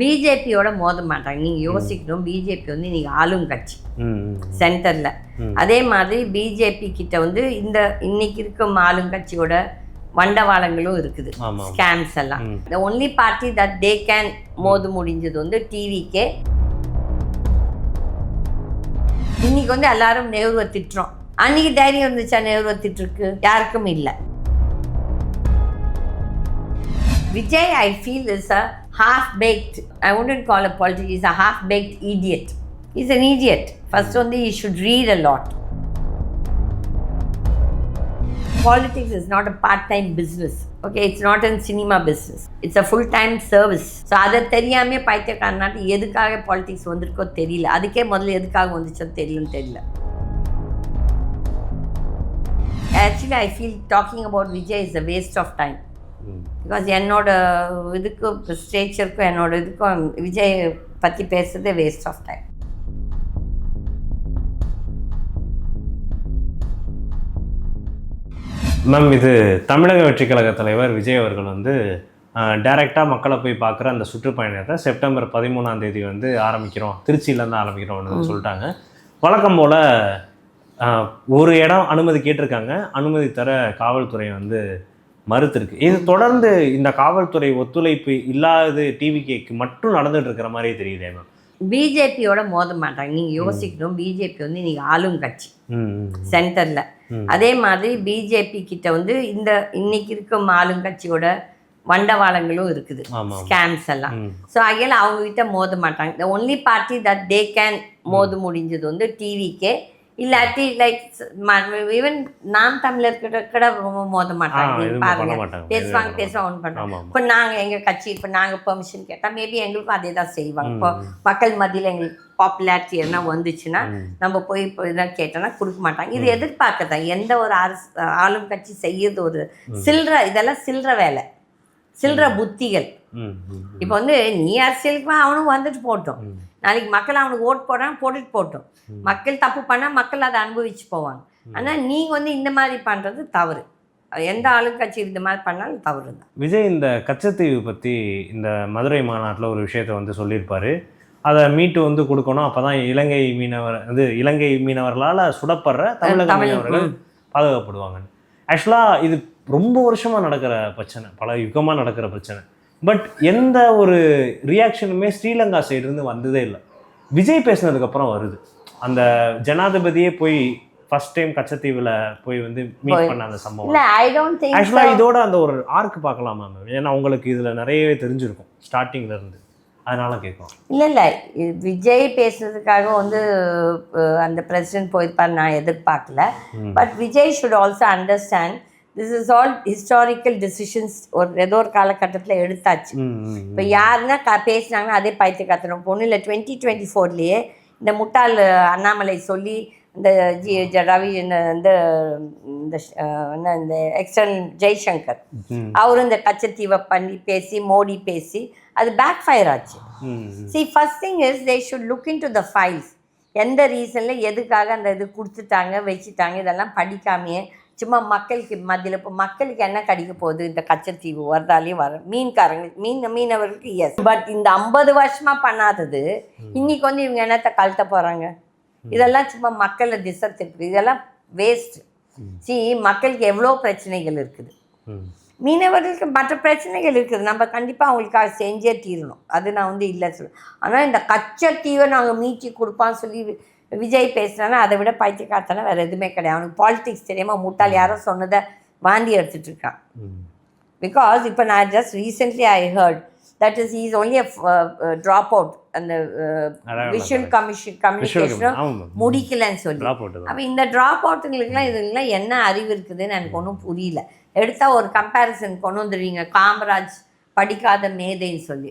பிஜேபியோட மோத மாட்டாங்க நீங்க யோசிக்கணும் பிஜேபி வந்து நீங்க ஆளும் கட்சி. சென்டர்ல. அதே மாதிரி பிஜேபி கிட்ட வந்து இந்த இன்னைக்கு இருக்கும் ஆளுங்கட்சியோட வண்டவாளங்களும் இருக்குது. ஸ்கேம்ஸ் எல்லாம். The only party that they can மோது முடிஞ்சது வந்து டிவிக்கே இன்னைக்கு வந்து எல்லாரும் நேருவை திட்டுறோம். அன்னைக்கு தைரியம் இருந்துச்சா நேருவை திட்டுருக்கு யாருக்கும் இல்லை. Vijay I feel is a half baked I wouldn't call a politician is a half baked idiot is an idiot first வந்து he should read a lot politics is not a part-time business okay it's not a cinema business it's a full-time service so அதை தெரியாமே பைத்தியக்காரனாட்டு எதுக்காக politics வந்திருக்கோ தெரியல அதுக்கே முதல்ல எதுக்காக வந்துச்சோ தெரியலன்னு தெரியல actually I feel talking about Vijay is a waste of time hmm. Because என்னோட இதுக்கும் ஸ்டேச்சருக்கும் என்னோட இதுக்கும் விஜய் பற்றி பேசுறதே வேஸ்ட் ஆஃப் டைம் மேம் இது தமிழக வெற்றி கழக தலைவர் விஜய் அவர்கள் வந்து டைரெக்டாக மக்களை போய் பார்க்குற அந்த சுற்றுப்பயணத்தை செப்டம்பர் பதிமூணாம் தேதி வந்து ஆரம்பிக்கிறோம். திருச்சியிலேருந்து ஆரம்பிக்கிறோம்னு சொல்லிட்டாங்க. வழக்கம் போல் ஒரு இடம் அனுமதி கேட்டிருக்காங்க. அனுமதி தர காவல்துறை வந்து மறுத்திருக்கு. இது தொடர்ந்து இந்த காவல்துறை ஒத்துழைப்பு இல்லாத டிவிகேக்கு மட்டும் நடந்துட்டு இருக்கிற மாதிரியே தெரியுதே மேம் பிஜேபியோட மோத மாட்டாங்க நீங்கள் யோசிக்கணும். பிஜேபி வந்து இன்னைக்கு ஆளும் கட்சி. சென்டரில். அதே மாதிரி பிஜேபி கிட்ட வந்து இந்த இன்னைக்கு இருக்கும் ஆளுங்கட்சியோட வண்டவாளங்களும் இருக்குது. ஸ்கேம்ஸ் எல்லாம். ஸோ அகையில் அவங்க கிட்ட மோத மாட்டாங்க the only party that they can மோது முடிஞ்சது வந்து டிவிக்கே இல்லாட்டி லைக் ஈவன் நாம் தமிழர் கிட்ட கூட ரொம்ப மோத மாட்டாங்க. பாருங்க. பேசுவாங்க பேசுவாங்க ஒன்று பண்ணுவாங்க. ஆமாம் இப்போ நாங்கள் எங்கள் கட்சி இப்போ நாங்கள் பெர்மிஷன் கேட்டால் மேபி எங்களுக்கும் அதே தான் செய்வாங்க. இப்போ மக்கள் மத்தியில் எங்களுக்கு பாப்புலாரிட்டி எதனா வந்துச்சுன்னா. நம்ம போய் இப்போ இதான் கேட்டோம்னா கொடுக்க மாட்டாங்க. இது எதிர்பார்க்கதான் எந்த ஒரு அரசு ஆளும் கட்சி செய்யறது ஒரு சில்லற இதெல்லாம் சில்லற வேலை. சில்லற புத்திகள். இப்போ வந்து நீ அரசியலுக்கு அவனும் வந்துட்டு போட்டோம். நாளைக்கு மக்கள் அவனுக்கு ஓட் போடுறான் போட்டுட்டு போட்டோம் மக்கள் தப்பு பண்ணால் மக்கள் அதை அனுபவிச்சு போவாங்க. ஆனால் நீங்கள் வந்து இந்த மாதிரி பண்ணுறது தவறு. எந்த ஆளுங்கட்சி இந்த மாதிரி பண்ணாலும் தவறு தான். விஜய் இந்த கச்சத்தீவு பற்றி இந்த மதுரை மாநாட்டில் ஒரு விஷயத்தை வந்து சொல்லியிருப்பாரு. அதை மீட்டு வந்து கொடுக்கணும். அப்போ தான் இலங்கை மீனவர் இது இலங்கை மீனவர்களால் சுடப்படுற தமிழக தமிழ், மீனவர்கள் ம். பாதுகாப்படுவாங்க ஆக்சுவலாக இது ரொம்ப வருஷமாக நடக்கிற பிரச்சனை பல யுகமாக நடக்கிற பிரச்சனை. பட் எந்த ஒரு ரியாக்ஷனுமே ஸ்ரீலங்கா இருந்து வந்ததே இல்லை. விஜய் பேசினதுக்கப்புறம் வருது. அந்த ஜனாதிபதியே போய் ஃபர்ஸ்ட் டைம் கச்சத்தீவில் போய் வந்து மீட். பண்ண அந்த சம்பவம். ஆக்சுவலாக இதோட அந்த ஒரு ஆர்க் பார்க்கலாமா மேம் ஏன்னா உங்களுக்கு இதில் நிறையவே தெரிஞ்சிருக்கும் ஸ்டார்டிங்ல இருந்து. அதனால கேட்கும் இல்லை இல்லை. விஜய் பேசுறதுக்காக வந்து அந்த பிரசிடென்ட் போயிருப்பார் நான் எதிர்பார்க்கல. But Vijay should also understand this is all historical decisions ஒரு ஏதோ ஒரு காலகட்டத்தில் எடுத்தாச்சு. இப்போ யாருன்னா க பேசுனாங்கன்னா அதே பைத்திய கத்தணும் பொண்ணு இல்லை டுவெண்ட்டி டுவெண்ட்டி ஃபோர்லேயே இந்த முட்டாள் அண்ணாமலை சொல்லி இந்த ஜி ரவி இந்த இந்த என்ன இந்த எக்ஸ்டர்னல் ஜெய்சங்கர். அவரும் இந்த கச்சத்தீவை பண்ணி பேசி மோடி பேசி அது பேக் ஃபயர் ஆச்சு C first thing is they should look in to the files எந்த ரீசனில் எதுக்காக அந்த இது கொடுத்துட்டாங்க வச்சுட்டாங்க இதெல்லாம் படிக்காமையே சும்மா மக்களுக்கு மத்தியில் இப்போ மக்களுக்கு என்ன கிடைக்க போகுது? இந்த கச்சத்தீவு வரதாலே வர மீன்காரங்களுக்கு மீன் மீனவர்களுக்கு எஸ் பட் இந்த ஐம்பது வருஷமா பண்ணாதது இன்னைக்கு வந்து இவங்க என்னத்தை கழட்ட போகிறாங்க இதெல்லாம் சும்மா மக்களை திசை திருப்பி இதெல்லாம் வேஸ்ட் சி மக்களுக்கு எவ்வளோ பிரச்சனைகள் இருக்குது? மீனவர்களுக்கு மற்ற பிரச்சனைகள் இருக்குது. நம்ம கண்டிப்பாக அவங்களுக்காக செஞ்சே தீரணும். அது நான் வந்து இல்லை சொல்ல ஆனால் இந்த கச்சத்தீவை நாங்கள் மீட்டி கொடுப்பான்னு சொல்லி விஜய் பேசுனானா அதை விட பைத்தியக்காரத்தனை வேறு எதுவுமே கிடையாது. அவனுக்கு பாலிடிக்ஸ் தெரியாமல் முட்டாள் யாரோ சொன்னதை வாந்தி எடுத்துட்டு இருக்கான். பிகாஸ் இப்போ நான் just recently I heard that is is only drop out அந்த விஷுவல் கமிஷன் கம்யூனிகேஷனும் முடிக்கலன்னு சொல்லி. அப்போ இந்த ட்ராப் அவுட்டுங்களுக்குலாம் இதுலாம் என்ன அறிவு இருக்குதுன்னு எனக்கு ஒன்றும் புரியல. எடுத்தா ஒரு கம்பேரிசன் கொண்டு வந்துடுவீங்க. காமராஜ் படிக்காத மேதைன்னு சொல்லி.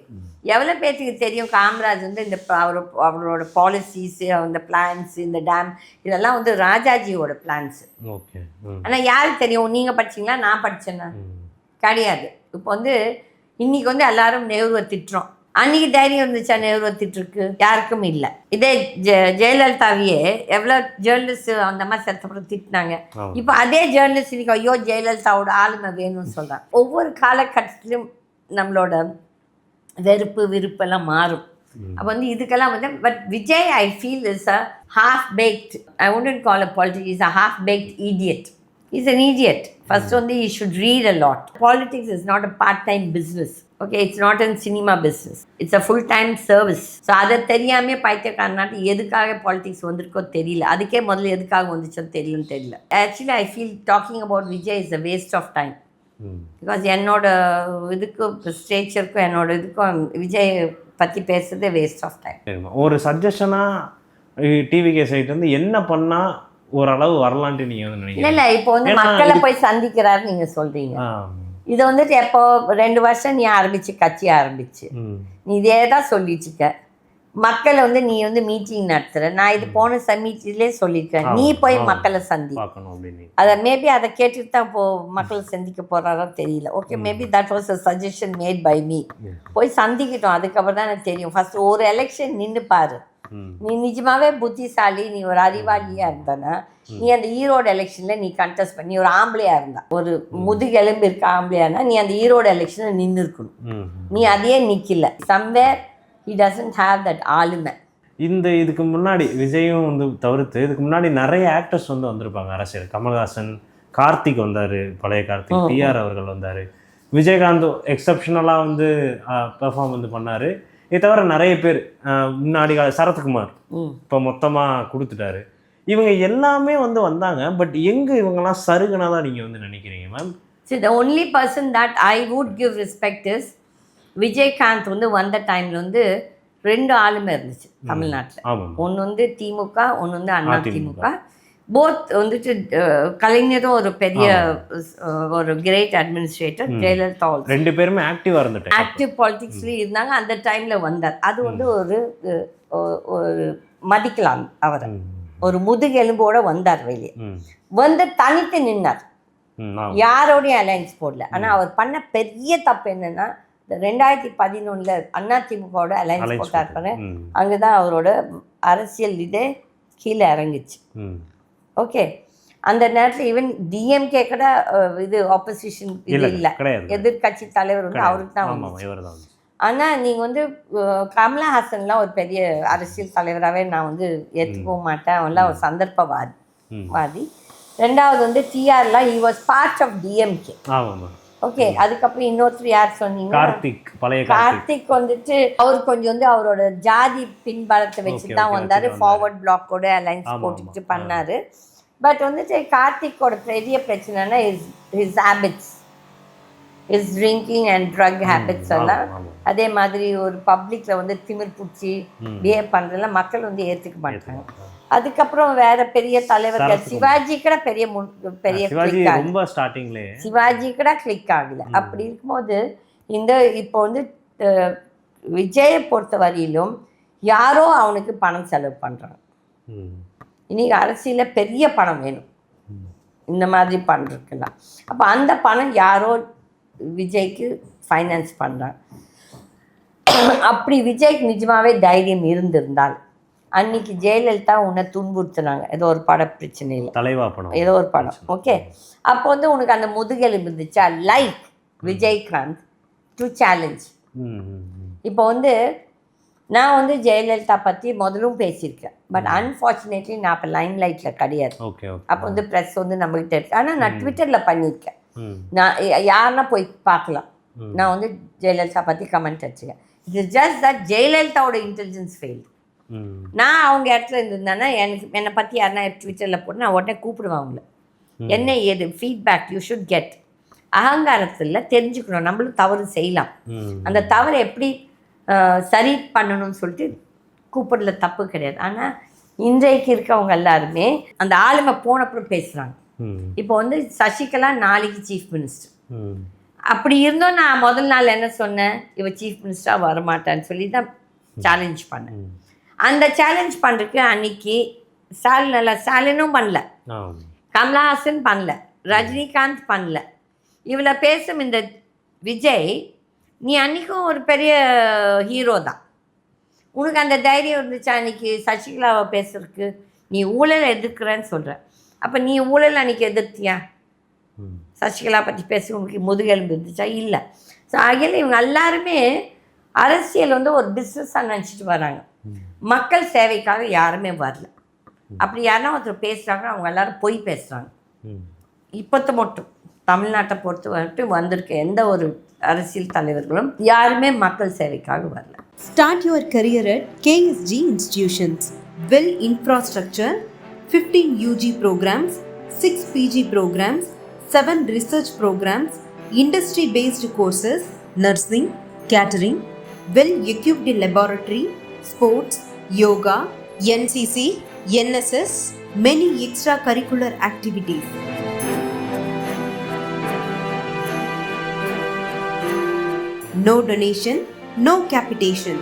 எவ்வளோ பேர்த்துக்கு தெரியும் காமராஜ் வந்து இந்த அவர் அவரோட பாலிசிஸு அந்த பிளான்ஸ் இந்த டேம் இதெல்லாம் வந்து ராஜாஜியோட பிளான்ஸ் ஓகே. ஆனால் யாருக்கு தெரியும்? நீங்கள் படிச்சீங்களா? நான் படிச்சேன்னா. கிடையாது. இப்போ வந்து இன்னைக்கு வந்து எல்லாரும் நேருவை திட்டுறோம். அன்னைக்கு தைரியம் இருந்துச்சா நேருவை திட்டுருக்கு யாருக்கும் இல்லை. இதே ஜெ ஜெயலலிதாவையே எவ்வளோ ஜேர்னலிஸ்ட் அந்த மாதிரி செத்தப்பறம் திட்டினாங்க. இப்போ அதே ஜேர்னலிஸ்ட் இன்னைக்கு ஐயோ ஜெயலலிதாவோட ஆளுமை வேணும்னு சொல்கிறாங்க ஒவ்வொரு காலகட்டத்திலும் நம்மளோட வெறுப்பு விருப்பெல்லாம் மாறும். அப்போ வந்து இதுக்கெல்லாம் வந்து but Vijay I feel is a half baked I won't call a politics is a half baked idiot is an idiot first வந்து he should read a lot politics is not a part time business okay it's not an cinema business it's a full time service so அதை தெரியாமே பைத்தியக்காரனாட்டு எதுக்காக politics வந்திருக்கோ தெரியல. அதுக்கே முதல்ல எதுக்காக வந்துச்சோ தெரியலன்னு தெரியல. Actually I feel talking about Vijay is a waste of time because என்னோட இதுக்கும் ஸ்டேச்சருக்கும் என்னோட இதுக்கும் விஜய் பற்றி பேசுறதே வேஸ்ட் ஆஃப் டைம் ஒரு சஜஷனாக டிவிகே சைட் வந்து என்ன பண்ணால் ஓரளவு வரலான்ட்டு நீங்கள் வந்து இல்லை நினைக்கிறீங்க? இல்லை இப்போ வந்து மக்களை போய் சந்திக்கிறாரு நீங்கள் சொல்கிறீங்க இது வந்துட்டு எப்போ ரெண்டு வருஷம் நீ ஆரம்பிச்சு கட்சி ஆரம்பிச்சு. நீ இதே தான் சொல்லிட்டு இருக்க. மக்களை வந்து நீ வந்து மீட்டிங் நடத்துற. நான் இது போன சமீட்டிலே சொல்லியிருக்கேன். நீ போய். மக்களை சந்தி. அதை மேபி அதை கேட்டுட்டு தான் இப்போ மக்களை சந்திக்க போறாரோ தெரியல. Okay maybe that was a suggestion made by me. போய் சந்திக்கிட்டோம். அதுக்கப்புறம் தான் எனக்கு தெரியும். ஃபர்ஸ்ட் ஒரு எலெக்ஷன் நின்று பாரு. நீ நிஜமாவே புத்திசாலி நீ ஒரு அறிவாளியா இருந்தனா நீ அந்த ஈரோடு எலெக்ஷன்ல நீ கண்டெஸ்ட் பண்ணி ஒரு ஆம்பளையா இருந்தா ஒரு முதுகெலும்பு இருக்க ஆம்பளையானா நீ அந்த ஈரோடு எலெக்ஷன்ல நின்று இருக்கணும் நீ அதையே நிக்கல. Somewhere he doesn't have that ஆளுமை. இந்த இதுக்கு முன்னாடி விஜயும் வந்து தவிர்த்து இதுக்கு முன்னாடி நிறைய ஆக்டர்ஸ் வந்து வந்திருப்பாங்க. அரசியல் கமல்ஹாசன் கார்த்திக் வந்தார் பழைய கார்த்திக் டிஆர் அவர்கள் வந்தார். விஜயகாந்த் எக்ஸப்ஷனலாக வந்து பெர்ஃபார்ம் வந்து பண்ணார். இதை தவிர நிறைய பேர் முன்னாடி கால சரத்குமார் இப்போ மொத்தமாக கொடுத்துட்டாரு. இவங்க எல்லாமே வந்து வந்தாங்க. பட் எங்கே இவங்கெல்லாம் சருகுனதா நீங்கள் வந்து நினைக்கிறீங்க ma'am See, the only person that I would give respect is Vijayakanth வந்து வந்த டைம்ல வந்து ரெண்டு ஆளுமை இருந்துச்சு தமிழ்நாட்டில். ஒன்று வந்து திமுக ஒன்று வந்து அண்ணா. திமுக. போத் வந்துட்டு கலைஞரும் ஒரு பெரிய ஒரு கிரேட் அட்மினிஸ்ட்ரேட்டர் ஜெயலலிதா ரெண்டு பேருமே ஆக்டிவாக இருந்துட்டேன் ஆக்டிவ் பாலிடிக்ஸ்லேயும் இருந்தாங்க. அந்த டைம்ல வந்தார். அது வந்து ஒரு ஒரு மதிக்கலாம் அவரை. ஒரு முதுகெலும்போட வந்தார் வெளியே. வந்து தனித்து நின்னார். யாரோடையும் அலைன்ஸ் போடல. ஆனா அவர் பண்ண பெரிய தப்பு என்னன்னா ரெண்டாயிரத்தி பதினொன்னுல அதிமுகவோட அலைன்ஸ் அலைன்ஸ் போட்டார். பாரு ம். அங்கதான் அவரோட அரசியல் இதே கீழே இறங்குச்சு. ஓகே. அந்த நேரத்துல ஈவன் டிஎம்கே கூட இது ஆப்போசிஷன் இது இல்லை எதிர்க்கட்சி தலைவர் வந்து அவருக்கு தான் ஆமாம் வந்துச்சு. இவர் தான் ஆனா நீங்க வந்து கமலஹாசன்லாம் ஒரு பெரிய அரசியல் தலைவராகவே நான் வந்து ஏற்றுக்கவும் மாட்டேன். அவன்லாம் ஒரு சந்தர்ப்பவாதி. வாதி. ரெண்டாவது வந்து டிஆர்லாம் he was part of DMK okay அதுக்கப்புறம் இன்னொருத்தர் யார் சொன்னீங்க? கார்த்திக் பழைய கார்த்திக். வந்துட்டு அவர் கொஞ்சம் வந்து அவரோட ஜாதி பின்பலத்தை வச்சு தான் வந்தாரு. ஃபார்வர்ட் பிளாக்கோட அலைன்ஸ் போட்டுக்கிட்டு. பண்ணாரு. பட் வந்துட்டு கார்த்திக்கோட பெரிய பிரச்சனைனா is his habits is drinking and drug habits எல்லாம். அதே மாதிரி ஒரு பப்ளிக்ல வந்து திமிர் பூச்சி ம். பிஹேவ் பண்றதெல்லாம் மக்கள் வந்து ஏத்துக்க மாட்டாங்க. அதுக்கப்புறம் வேற பெரிய சரத்குமார். சிவாஜி கூட பெரிய பெரிய. ரொம்ப ஸ்டார்டிங்லேயே சிவாஜி கூட கிளிக் ஆகல அப்படி இருக்கும்போது இந்த இப்போ வந்து விஜயை பொறுத்த வரையிலும் யாரோ அவனுக்கு பணம் செலவு ம். இன்னைக்கு அரசியலில் பெரிய பணம் வேணும். இந்த மாதிரி பண்ணுறதுக்கெல்லாம் அப்போ அந்த பணம் யாரோ விஜய்க்கு ஃபைனான்ஸ் பண்ணுறாங்க அப்படி விஜய்க்கு நிஜமாவே தைரியம் இருந்திருந்தால் அன்னைக்கு ஜெயலலிதா உன்னை துன்புறுத்துனாங்க. ஏதோ ஒரு பட பிரச்சனையில். தலைவா படம். ஏதோ ஒரு படம். ஓகே அப்போ வந்து உனக்கு அந்த முதுகெலும்பு இருந்துச்சா? Like Vijayakanth to challenge. இப்போ வந்து நான் வந்து ஜெயலலிதா பற்றி முதலும் பேசியிருக்கேன். பட் அன்ஃபார்ச்சுனேட்லி நான் அப்போ லைன் லைட்டில் கிடையாது. அப்போ வந்து ப்ரெஸ் வந்து நம்மகிட்ட இருக்கு. ஆனால் நான் ட்விட்டரில் பண்ணியிருக்கேன். நான் யாருன்னா போய் பார்க்கலாம். நான் வந்து ஜெயலலிதா பற்றி கமெண்ட் அடிச்சுக்கேன். இது ஜஸ்ட் தட் ஜெயலலிதாவோட இன்டெலிஜென்ஸ் ஃபெயில் நான் அவங்க இடத்துல இருந்திருந்தேன்னா எனக்கு என்னை பற்றி யாருன்னா ட்விட்டரில் போட்டு நான் உடனே கூப்பிடுவேன் அவங்கள. என்ன ஏது? ஃபீட்பேக் யூ ஷுட் கெட் அகங்காரத்தில் தெரிஞ்சுக்கணும். நம்மளும் தவறு செய்யலாம். அந்த தவறை எப்படி சரி பண்ணணும்னு சொல்லிட்டு கூப்பிடல தப்பு கிடையாது. ஆனால் இன்றைக்கு இருக்கவங்க எல்லாருமே அந்த ஆளுமை போனப்புறம் பேசுகிறாங்க இப்போ வந்து சசிகலா நாளைக்கு சீஃப் மினிஸ்டர் அப்படி இருந்தும் நான் முதல் நாள் என்ன சொன்னேன்? இவ சீஃப் மினிஸ்டராக வரமாட்டான்னு சொல்லி தான் சேலஞ்ச் பண்ணேன். அந்த சேலஞ்ச் பண்ணுறதுக்கு அன்னைக்கு ஸ்டாலின் நல்லா ஸ்டாலினும் பண்ணல. கமலஹாசன் பண்ணல. ரஜினிகாந்த் பண்ணல. இவளை பேசும் இந்த விஜய் நீ அன்னைக்கும் ஒரு பெரிய ஹீரோ தான். உனக்கு அந்த தைரியம் இருந்துச்சு அன்னைக்கு சசிகலாவை பேசுறதுக்கு? நீ ஊழலை எதிர்க்கிறேன்னு சொல்கிற அப்போ நீ ஊழல் அன்னைக்கு எதிர்த்தியா? சசிகலா பற்றி பேச உனக்கு முதுகெலும்பு இருந்துச்சா? இல்லை. ஸோ ஆகையில் இவங்க எல்லாருமே அரசியல் வந்து ஒரு பிஸ்னஸாக நினச்சிட்டு வராங்க. மக்கள் சேவைக்காக யாருமே வரல அப்படி யாருன்னா ஒருத்தர் பேசுகிறாங்க அவங்க எல்லாரும் பொய் பேசுகிறாங்க. இப்போத்த மட்டும் தமிழ்நாட்டை பொறுத்த மட்டும் வந்திருக்க எந்த ஒரு அரசியல் தலைவர்களும் யாருமே மக்கள் சேவைக்காக வரல Start your career at KSG Institutions. Well infrastructure, 15 UG programs, 6 PG programs, 7 research programs, industry based courses, nursing, catering, well equipped laboratory, sports, yoga, NCC, NSS, many extracurricular activities. No donation, no capitation.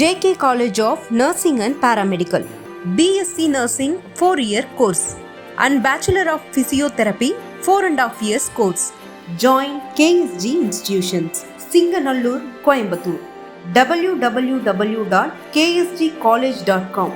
JK College of Nursing and Paramedical. BSc Nursing 4 year course and Bachelor of Physiotherapy 4 and a half years course. Join KSG Institutions, Singanallur Coimbatore W W W dot KST college dot com